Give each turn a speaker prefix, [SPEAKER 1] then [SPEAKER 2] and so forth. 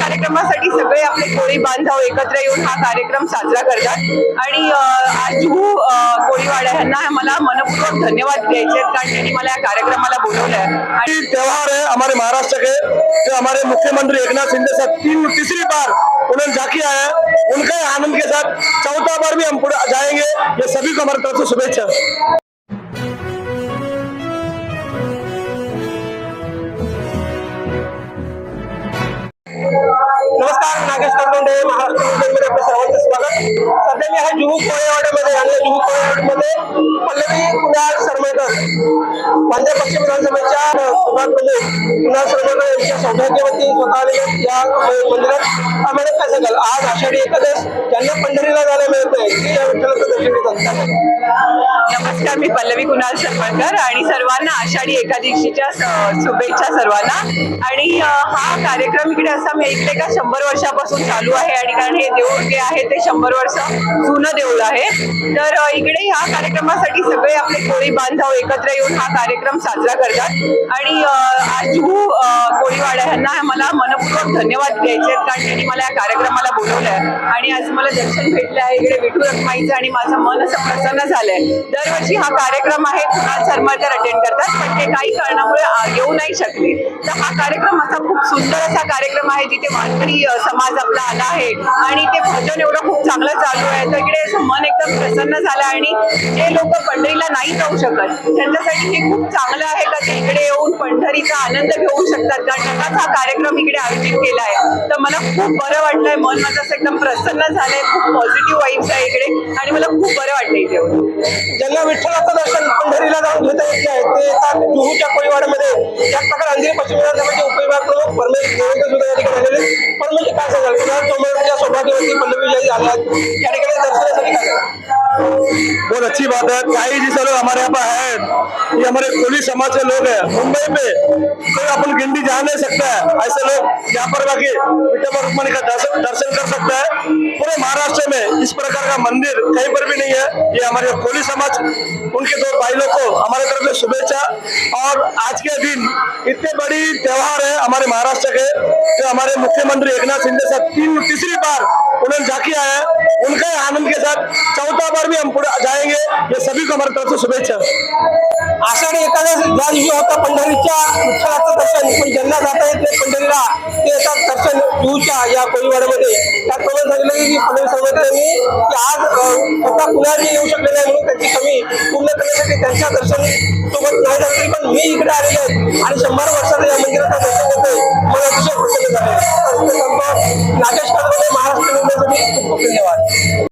[SPEAKER 1] कार्यक्रमासाठी सगळे आपले कोळी बांधव एकत्र येऊन हा कार्यक्रम साजरा करतात. आणि आजू आज जुहू कोळीवाडा यांना मला मनपूर्वक धन्यवाद द्यायचे आहेत कारण त्यांनी मला या कार्यक्रमाला बोलवलं आहे आणि
[SPEAKER 2] त्यौहार त्योहार है हमारे महाराष्ट्र के जो हमारे मुख्यमंत्री एकनाथ शिंदे साहब तीन तीसरी बार उन्होंने झाकी आया उनका आनंद के साथ चौथा बार भी हम जाएंगे। ये सभी को हमारी तरफ से शुभेच्छा। नमस्कार नागेश करंडे महाराष्ट्रमध्ये सर्वांचं स्वागत. सध्या मी आहे जुहू कोळेवाड्यामध्ये आणि जुहू कोळेवाडमध्ये पल्लवी कुणाल सरमेकर पंजाब पश्चिम विधानसभेच्या सभा कुणाल सरमेकर यांच्या सौभाग्यवती स्वतः या मंदिरात. आम्हाला काय सांगाल? आज आषाढी एकादश ज्यांना पंढरीला जायला मिळत आहे ते या विठ्ठलाचं दर्शन घेतात.
[SPEAKER 1] नमस्कार मी पल्लवी कुणाल सरपणकर आणि सर्वांना आषाढी एकादशीच्या शुभेच्छा सर्वांना. आणि हा कार्यक्रम इकडे असा मी ऐकले का शंभर वर्षापासून चालू आहे आणि कारण हे देऊळ जे आहे ते शंभर वर्ष जुनं देऊळ आहे. तर इकडे ह्या कार्यक्रमासाठी सगळे आपले कोळी बांधव एकत्र येऊन हा कार्यक्रम साजरा करतात. आणि आजू आज मला मनपूर्वक धन्यवाद द्यायचे आहेत कारण त्यांनी मला या कार्यक्रमाला बोलवलं आहे आणि आज मला दर्शन भेटलं आहे इकडे विठू रखमाईचं आणि माझं मन असं प्रसन्न झालंय. तर दरवर्षी हा कार्यक्रम आहे कुणाल सरमळकर अटेंड करतात पण ते काही कारणामुळे येऊ नाही शकले तर हा कार्यक्रम असा खूप सुंदर असा कार्यक्रम आहे जिथे वारकरी समाज आपला आला आहे. आणि ते भजन एवढं खूप चांगलं चालू आहे. तर इकडे असं मन एकदम प्रसन्न झालं आणि जे लोक पंढरीला नाही जाऊ शकत त्यांच्यासाठी हे खूप चांगलं आहे का ते इकडे येऊन पंढरीचा आनंद घेऊ शकतात? कारण हा कार्यक्रम इकडे आयोजित केला आहे. तर मला खूप बरं वाटलंय मन माझं असं एकदम प्रसन्न झालंय खूप पॉझिटिव्ह वाईब्स आहे इकडे. आणि मला खूप बरं वाटलं इथे येऊन
[SPEAKER 2] ज्यांना विठ्ठलाचं दर्शन पंढरीला जाऊन घेता येत नाही ते येतात जुहूच्या कोळीवाड्यामध्ये त्याच प्रकारे अंधेरी पश्चिम विधानसभेचे उपविभाग प्रमुख परमेश देवेंद्र सुद्धा या ठिकाणी आलेले आहेत. पण काय सांगाल कुणाल तोमरच्या सौभाग्यवती पल्लवी आल्या आहेत या अच्छी बात है। कई जैसे लोग हमारे यहाँ पर है। ये हमारे कोली समाज के लोग हैं। मुंबई में कोई अपन गिंडी जा नहीं सकता है। ऐसे लोग यहाँ पर बाकी रुक्मणी का दर्शन कर सकता है। पूरे महाराष्ट्र में इस प्रकार का मंदिर कहीं पर भी नहीं है। ये हमारे कोली समाज, उनके दो भाई लोग को हमारे तरफ़ से शुभेच्छा और आज के दिन इतने बड़ी त्यौहार है हमारे महाराष्ट्र के जो हमारे मुख्यमंत्री एक नाथ शिंदे साहब तीन, तीसरी बार उन्होंने जाके आया उनके आनंद के साथ चौथा बार भी हम जाएँगे। ये सभी को हमारी तरफ़ से शुभेच्छा। आषाढी होता दर्शन जाता ते दर्शन या की आज कमी पूर्ण दर्शन सोबत नाही झालं तरी पण मी